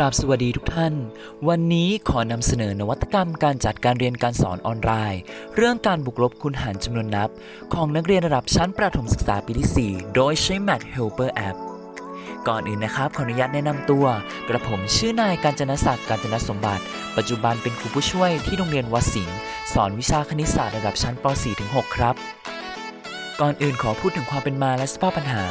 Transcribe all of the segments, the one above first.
ราบสวัสดีทุกท่าน วันนี้ขอนำเสนอนวัตกรรมการจัดการเรียนการสอนออนไลน์ เรื่องการบุกลบคูณหารจำนวนนับ ของนักเรียนระดับชั้นประถมศึกษาปีที่ 4 โดยใช้ Math Helper App ก่อนอื่นนะครับ ขออนุญาตแนะนำตัว กระผมชื่อนายการจนศักดิ์การจนสมบัติ ปัจจุบันเป็นครูผู้ช่วยที่โรงเรียนวัดสิงห์สอนวิชาคณิตศาสตร์ระดับชั้นป .4-6 ครับ ก่อนอื่นขอพูดถึงความเป็นมาและสภาพปัญหา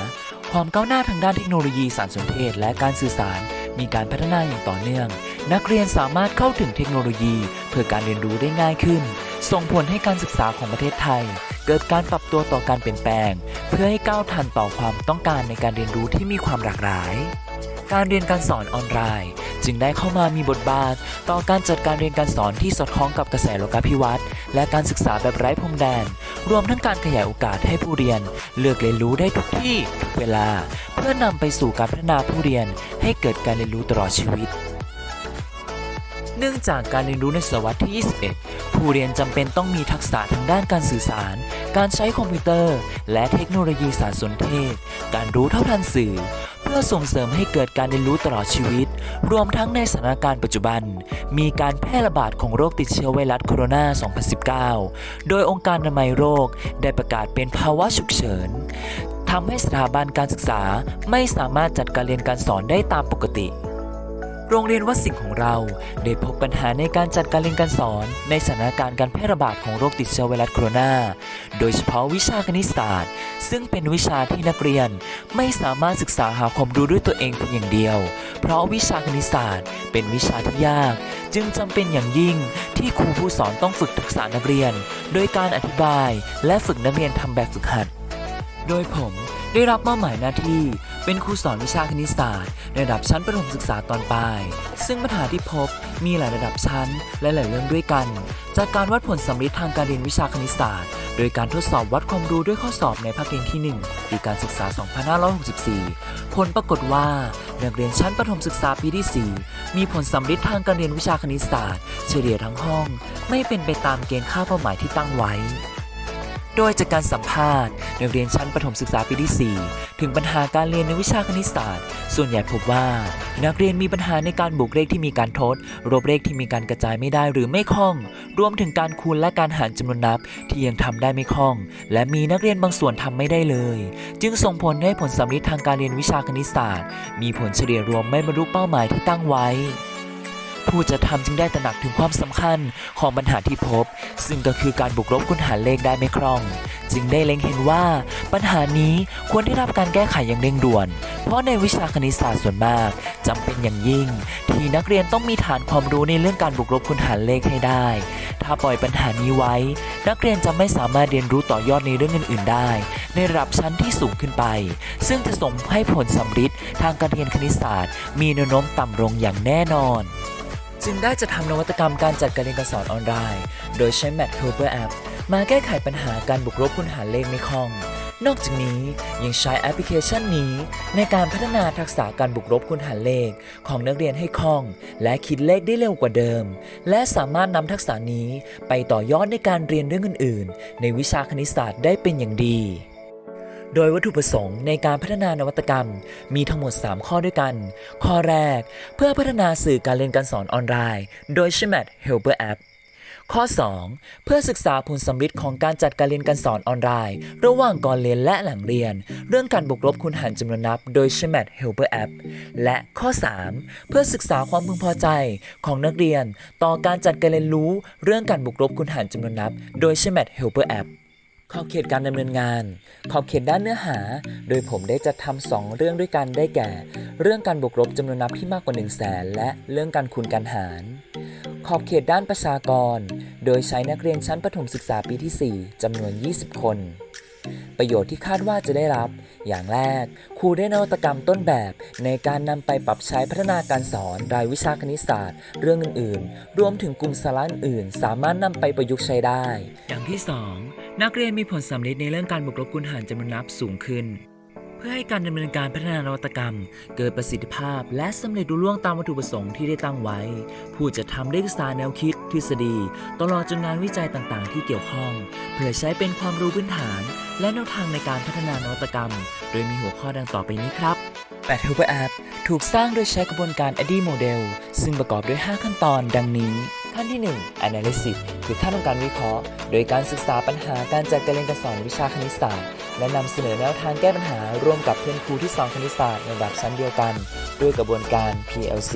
ความก้าวหน้าทางด้านเทคโนโลยีสารสนเทศและการสื่อสาร มีการพัฒนาอย่างต่อเนื่อง นักเรียนสามารถเข้าถึงเทคโนโลยี เพื่อการเรียนรู้ได้ง่ายขึ้น ส่งผลให้การศึกษาของประเทศไทย เกิดการปรับตัวต่อการเปลี่ยนแปลง เพื่อให้ก้าวทันต่อความต้องการในการเรียนรู้ที่มีความหลากหลาย การเรียนการสอนออนไลน์ จึงได้เข้ามามีบทบาท ต่อการจัดการเรียนการสอนที่สอดคล้องกับกระแสโลกาภิวัตน์และการศึกษาแบบไร้พรมแดน รวมทั้งการขยายโอกาสให้ผู้เรียน เลือกเรียนรู้ได้ทุกที่ทุกเวลา พื่อนำไปสู่การพัฒนาผู้เรียนให้เกิดการเรียนรู้ตลอดชีวิต เนื่องจากการเรียนรู้ในศตวรรษที่ 21 ผู้เรียนจำเป็นต้องมีทักษะทางด้านการสื่อสาร การใช้คอมพิวเตอร์ และเทคโนโลยีสารสนเทศ การรู้เท่าทันสื่อ เพื่อส่งเสริมให้เกิดการเรียนรู้ตลอดชีวิต รวมทั้งในสถานการณ์ปัจจุบัน มีการแพร่ระบาดของโรคติดเชื้อไวรัสโคโรนา 2019 โดยองค์การอนามัยโรคได้ประกาศเป็นภาวะฉุกเฉิน ทำให้สถาบันการศึกษาไม่สามารถจัดการเรียนการสอนได้ตามปกติ โรงเรียนวัดสิงห์ของเราได้พบปัญหาในการจัดการเรียนการสอน ในสถานการณ์การแพร่ระบาดของโรคติดเชื้อไวรัสโคโรนา โดยเฉพาะวิชาคณิตศาสตร์ ซึ่งเป็นวิชาที่นักเรียนไม่สามารถศึกษาหาความรู้ด้วยตัวเองเพียงอย่างเดียว เพราะวิชาคณิตศาสตร์ เป็นวิชาที่ยาก จึงจำเป็นอย่างยิ่งที่ครูผู้สอนต้องฝึกทักษะนักเรียน โดยการอธิบายและฝึกนักเรียนทำแบบฝึกหัด โดยผมได้รับมอบหมายหน้าที่ เป็นครูสอนวิชาคณิตศาสตร์ ระดับชั้นประถมศึกษาตอนปลาย ซึ่งปัญหาที่พบมีหลายระดับชั้นและหลายเรื่องด้วยกัน จากการวัดผลสำลิดทางการเรียนวิชาคณิตศาสตร์ โดยการทดสอบวัดความรู้ด้วยข้อสอบในภาคเรียนที่ 1 ปีการศึกษา 2564 ผลปรากฏว่านักเรียนชั้นประถมศึกษาปีที่ 4 มีผลสำลิดทางการเรียนวิชาคณิตศาสตร์ เฉลี่ยทั้งห้อง ไม่เป็นไปตามเกณฑ์ค่าเป้าหมายที่ตั้งไว้ โดยจากการสัมภาษณ์นักเรียนชั้นประถมศึกษาปีที่ 4 ถึงปัญหาการเรียนในวิชาคณิตศาสตร์ ส่วนใหญ่พบว่า นักเรียนมีปัญหาในการบวกเลขที่มีการทดรบเลขที่มีการกระจายไม่ได้หรือไม่คล่อง รวมถึงการคูณและการหารจำนวนนับที่ยังทำได้ไม่คล่อง และมีนักเรียนบางส่วนทำไม่ได้เลย จึงส่งผลให้ผลสำลิดทางการเรียนวิชาคณิตศาสตร์ มีผลเฉลี่ยรวมไม่บรรลุเป้าหมายที่ตั้งไว้ ผู้จะทำจึงได้ตระหนักถึงความสำคัญของปัญหาที่พบ ซึ่งก็คือการบวกลบคูณหารเลขได้ไม่คล่อง จึงได้เล็งเห็นว่า ปัญหานี้ควรได้รับการแก้ไขอย่างเร่งด่วน เพราะในวิชาคณิตศาสตร์ส่วนมากจำเป็นอย่างยิ่ง ที่นักเรียนต้องมีฐานความรู้ในเรื่องการบวกลบคูณหารเลขให้ได้ ถ้าปล่อยปัญหานี้ไว้ นักเรียนจะไม่สามารถเรียนรู้ต่อยอดในเรื่องอื่นๆได้ ในระดับชั้นที่สูงขึ้นไป ซึ่งจะส่งให้ผลสำลิดทางการเรียนคณิตศาสตร์ มีแนวโน้มต่ำลงอย่างแน่นอน จึงได้จะทำนวัตกรรมการจัดการเรียนการสอนออนไลน์ โดยใช้ Math Helper App มาแก้ไขปัญหาการบุกรบคูณหารเลขไม่คล่อง นอกจากนี้ยังใช้แอปพลิเคชันนี้ ในการพัฒนาทักษะการบุกรบคูณหารเลข ของนักเรียนให้คล่อง และคิดเลขได้เร็วกว่าเดิม และสามารถนำทักษะนี้ไปต่อยอดในการเรียนเรื่องอื่น ๆ ในวิชาคณิตศาสตร์ได้เป็นอย่างดี โดยวัตถุประสงค์ในการพัฒนานวัตกรรม มีทั้งหมด 3 ข้อด้วยกัน ข้อแรก เพื่อพัฒนาสื่อการเรียนการสอนออนไลน์ โดยใช้ Math Helper App ข้อ 2 เพื่อศึกษาผลสำลิดของการจัดการเรียนการสอนออนไลน์ ระหว่างก่อนเรียนและหลังเรียน เรื่องการบวกลบคูณหารจำนวนนับ โดยใช้ Math Helper App และข้อ 3 เพื่อศึกษาความพึงพอใจของนักเรียน ต่อการจัดการเรียนรู้เรื่องการบวกลบคูณหารจำนวนนับ โดยใช้ Math Helper App ขอบเขตการดำเนินงาน ขอบเขตด้านเนื้อหา โดยผมได้จัดทำสองเรื่องด้วยกันได้แก่ เรื่องการบวกลบจำนวนนับที่มากกว่า 1 0 0 0 0แสนและเรื่องการคูณการหาร ขอบเขตด้านประชากร โดยใช้นักเรียนชั้นประถมศึกษาปีที่ 4จำนวน 20 คน ประโยชน์ที่คาดว่าจะได้รับ อย่างแรก ครูได้นวัตกรรมต้นแบบในการนำไปปรับใช้พัฒนาการสอนรายวิชาคณิตศาสตร์ เรื่องอื่นๆ รวมถึงกลุ่มสาระอื่น สามารถนำไปประยุกต์ใช้ได้ อย่างที่ 2 นักเรียนมีผลสำลิดในเรื่องการบวกลบคูณหารจำนวนนับสูงขึ้น เพื่อให้การดำเนินการพัฒนานวัตกรรม เกิดประสิทธิภาพ และสำเร็จรุ่ล่วงตามวัตถุประสงค์ที่ได้ตั้งไว้ ผู้จะทำได้ศึกษาแนวคิด ทฤษฎี ตลอดจนงานวิจัยต่างๆ ที่เกี่ยวข้อง เพื่อใช้เป็นความรู้พื้นฐาน และแนวทางในการพัฒนานวัตกรรม โดยมีหัวข้อดังต่อไปนี้ครับแ a t Helper App ถูกสร้างโดยใช้กระบวนการ ADDIE Model ซึ่งประกอบด้วย 5 ขั้นตอนดังนี้ ขั้นที่ 1 Analysis คือขั้นของการวิเคราะห์ โดยการศึกษาปัญหาการจัดการเรียนการสอนวิชาคณิตศาสตร์ และนำเสนอแนวทางแก้ปัญหาร่วมกับเพื่อนครูที่สอนคณิตศาสตร์ในระดับชั้นเดียวกัน ด้วยกระบวนการ PLC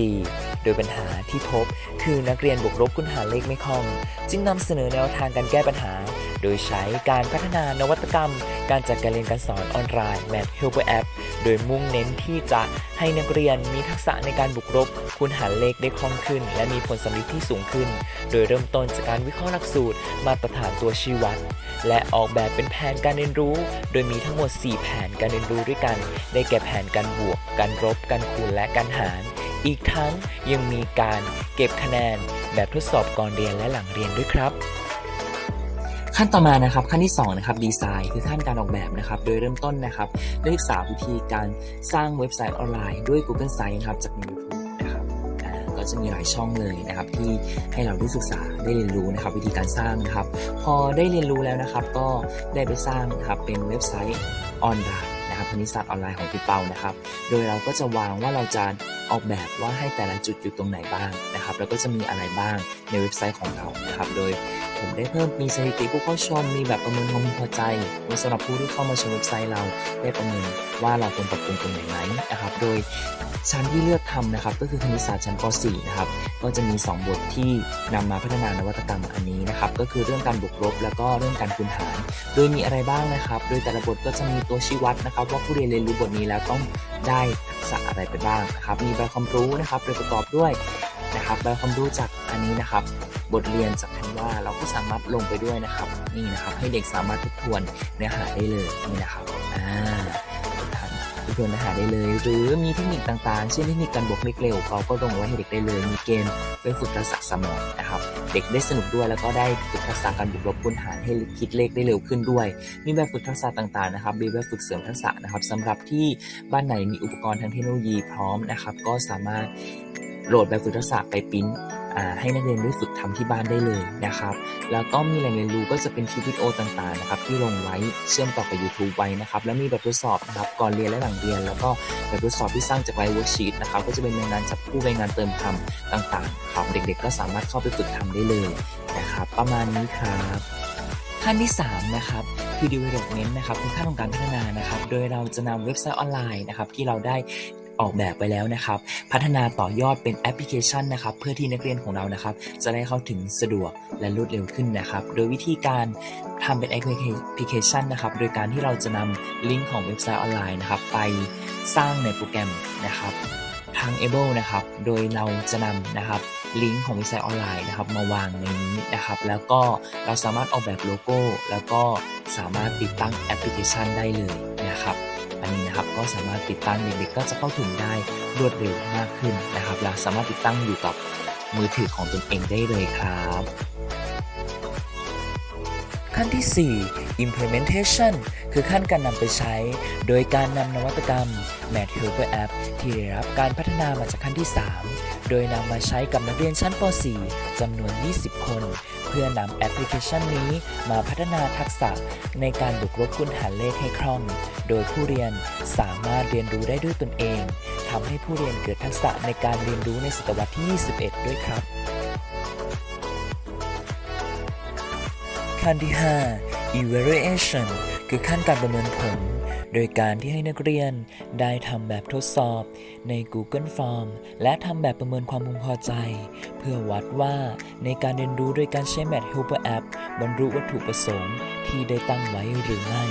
โดยปัญหาที่พบ คือนักเรียนบวกลบคูณหารเลขไม่คล่อง จึงนำเสนอแนวทางการแก้ปัญหา โดยใช้การพัฒนานวัตกรรม การจัดการเรียนการสอนออนไลน์ Math Helper App โดยมุ่งเน้นที่จะให้นักเรียนมีทักษะในการบวกลบคูณหารเลขได้คล่องขึ้น และมีผลสำลิดที่สูงขึ้น โดยเริ่มต้นจากการวิเคราะห์หลักสูตร มาตรฐานตัวชี้วัด และออกแบบเป็นแผนการเรียนรู้ โดยมีทั้งหมด 4 แผนการเรียนรู้ด้วยกัน ได้แก่แผนการบวก การลบการคูณ และการหาร อีกทั้งยังมีการเก็บคะแนน แบบทดสอบก่อนเรียนและหลังเรียนด้วยครับ ขั้นต่อมานะครับขั้นที่2นะครับดีไซน์คือขั้นการออกแบบนะครับโดยเริ่มต้นนะครับได้ศึกษาวิธีการสร้างเว็บไซต์ออนไลน์ด้วย Google Sites นะครับจากใน YouTube นะครับก็จะมีหลายช่องเลยนะครับที่ให้เราได้ศึกษาได้เรียนรู้นะครับ วิธีการสร้างนะครับ พอได้เรียนรู้แล้วนะครับ ก็ได้ไปสร้างนะครับเป็นเว็บไซต์ออนไลน์นะครับคณิตศาสตร์ออนไลน์ของพี่เปานะครับ โดยเราก็จะวางว่าเราจะออกแบบว่าให้แต่ละจุดอยู่ตรงไหนบ้างนะครับ แล้วก็จะมีอะไรบ้างในเว็บไซต์ของเรานะครับ โดย ผมได้เพิ่มมีสถิติผู้เข้าชม มีแบบประเมินความพึงพอใจมีสำหรับผู้ที่เข้ามาชมเว็บไซต์เราได้ประเมินว่าเราควรปรับปรุงตรงไหนไหมนะครับ โดยชั้นที่เลือกทำนะครับ ก็คือคณิตศาสตร์ชั้นป .4 นะครับ ก็จะมี 2 บทที่นำมาพัฒนานวัตกรรมอันนี้นะครับ ก็คือเรื่องการบวกลบ แล้วก็เรื่องการคูณหาร โดยมีอะไรบ้างนะครับ โดยแต่ละบทก็จะมีตัวชี้วัดนะครับ ว่าผู้เรียนเรียนรู้บทนี้แล้วต้องได้ทักษะอะไรไปบ้างนะครับ มีใบความรู้นะครับโดยประกอบด้วยนะครับใบความรู้จากอันนี้นะครับ บทเรียนจากคันว่าเราก็สามารถลงไปด้วยนะครับ นี่นะครับ ให้เด็กสามารถทบทวนเนื้อหาได้เลยนี่นะครับอ่าทบทวนเนื้อหาได้เลย หรือมีเทคนิคต่างๆ เช่นเทคนิคการบวกเลขเร็วเราก็ลงไว้ให้เด็กได้เลย มีเกณฑ์ไปฝึกทักษะสมองนะครับ เด็กได้สนุกด้วยแล้วก็ได้ฝึกทักษะการบวกลบคูณหารให้คิดเลขได้เร็วขึ้นด้วย มีแบบฝึกทักษะต่างๆนะครับมีแบบฝึกเสริมทักษะนะครับสำหรับที่บ้านไหนมีอุปกรณ์ทางเทคโนโลยีพร้อมนะครับ ก็สามารถโหลดแบบฝึกทักษะไปปริ้น ให้นักเรียนได้ฝึกทำที่บ้านได้เลยนะครับ แล้วก็มีแหล่งเรียนรู้ก็จะเป็นคลิปวิดีโอต่างๆนะครับที่ลงไว้เชื่อมต่อกับ YouTube ไว้นะครับ แล้วมีแบบทดสอบนะครับก่อนเรียนและหลังเรียน แล้วก็แบบทดสอบที่สร้างจากไลฟ์เวิร์กชีตนะครับก็จะเป็นงานจับคู่ในงานเติมคำต่างๆครับเด็กๆ ก็สามารถเข้าไปฝึกทำได้เลยนะครับ ประมาณนี้ครับขั้นที่ 3 นะครับคือ development นะครับคือขั้นของการพัฒนานะครับ โดยเราจะนำเว็บไซต์ออนไลน์นะครับที่เราได้ ออกแบบไปแล้วนะครับ พัฒนาต่อยอดเป็นแอปพลิเคชันนะครับ เพื่อที่นักเรียนของเรานะครับ จะได้เข้าถึงสะดวกและรวดเร็วขึ้นนะครับ โดยวิธีการทำเป็นแอปพลิเคชันนะครับ โดยการที่เราจะนำลิงก์ของเว็บไซต์ออนไลน์นะครับ ไปสร้างในโปรแกรมนะครับทาง Able นะครับ โดยเราจะนำนะครับลิงก์ของเว็บไซต์ออนไลน์นะครับมาวางในนี้นะครับ แล้วก็เราสามารถออกแบบโลโก้ แล้วก็สามารถติดตั้งแอปพลิเคชันได้เลยนะครับ อันนี้นะครับก็สามารถติดตั้งเด็กๆก็จะเข้าถึงได้รวดเร็วมากขึ้นนะครับ และสามารถติดตั้งอยู่กับมือถือของตนเองได้เลยครับ ขั้นที่ 4 implementation คือขั้นการนำไปใช้ โดยการนำนวัตกรรม Math Helper App ที่ได้รับการพัฒนามาจากขั้นที่ 3 โดยนำมาใช้กับนักเรียนชั้นป .4 จำนวน 20 คน เพื่อนำแอปพลิเคชันนี้มาพัฒนาทักษะในการบวกลบคูณหารเลขให้คล่อง โดยผู้เรียนสามารถเรียนรู้ได้ด้วยตนเองทำให้ผู้เรียนเกิดทักษะในการเรียนรู้ในศตวรรษที่ 21 ด้วยครับ ขั้นที่ 5 evaluation คือขั้นการประเมินผล โดยการที่ให้นักเรียนได้ทำแบบทดสอบใน Google Form และทำแบบประเมินความพึงพอใจ เพื่อวัดว่าในการเรียนรู้โดยการใช้ Math Helper App บรรลุวัตถุประสงค์ที่ได้ตั้งไว้หรือไม่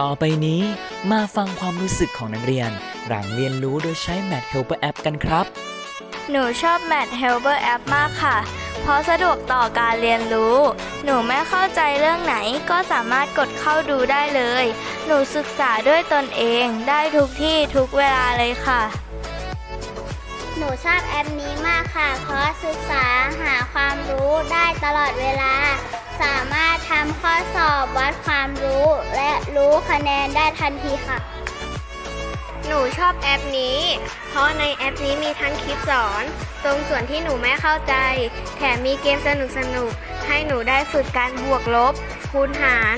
ต่อไปนี้มาฟังความรู้สึกของนักเรียน หลังเรียนรู้โดยใช้ Math Helper App กันครับ หนูชอบ Math Helper App มากค่ะ เพราะสะดวกต่อการเรียนรู้ หนูไม่เข้าใจเรื่องไหนก็สามารถกดเข้าดูได้เลย หนูศึกษาด้วยตนเองได้ทุกที่ทุกเวลาเลยค่ะ หนูชอบแอปนี้มากค่ะ เพราะศึกษาหาความรู้ได้ตลอดเวลา สามารถทำข้อสอบวัดความรู้ และรู้คะแนนได้ทันทีค่ะ หนูชอบแอปนี้ เพราะในแอปนี้มีทั้งคลิปสอน ตรงส่วนที่หนูไม่เข้าใจ แถมมีเกมสนุกสนุกให้หนูได้ฝึกการบวกลบ คูณหาร